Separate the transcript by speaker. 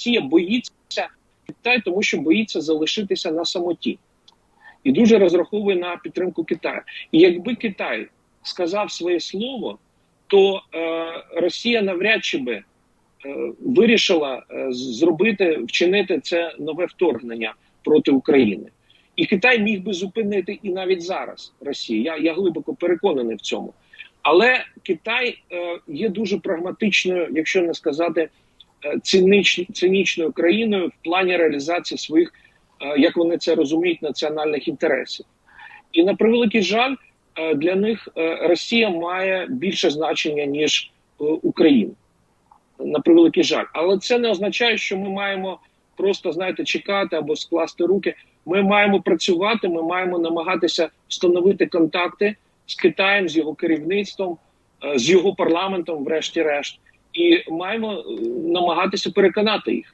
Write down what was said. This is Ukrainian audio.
Speaker 1: Росія боїться Китай, тому що боїться залишитися на самоті і дуже розраховує на підтримку Китаю. І якби Китай сказав своє слово, то е, Росія навряд чи би е, вирішила е, зробити вчинити це нове вторгнення проти України. І Китай міг би зупинити і навіть зараз Росію. Я, я глибоко переконаний в цьому. Але Китай е, є дуже прагматичною, якщо не сказати цинич, цинічною країною в плані реалізації своїх, е, як вони це розуміють, національних інтересів. І на превеликий жаль, е, для них е, Росія має більше значення ніж Україна. На превеликий жаль, але це не означає, що ми маємо просто знаєте чекати або скласти руки. Ми маємо працювати. Ми маємо намагатися встановити контакти з Китаєм, з його керівництвом, з його парламентом, врешті-решт, і маємо е, намагатися переконати їх.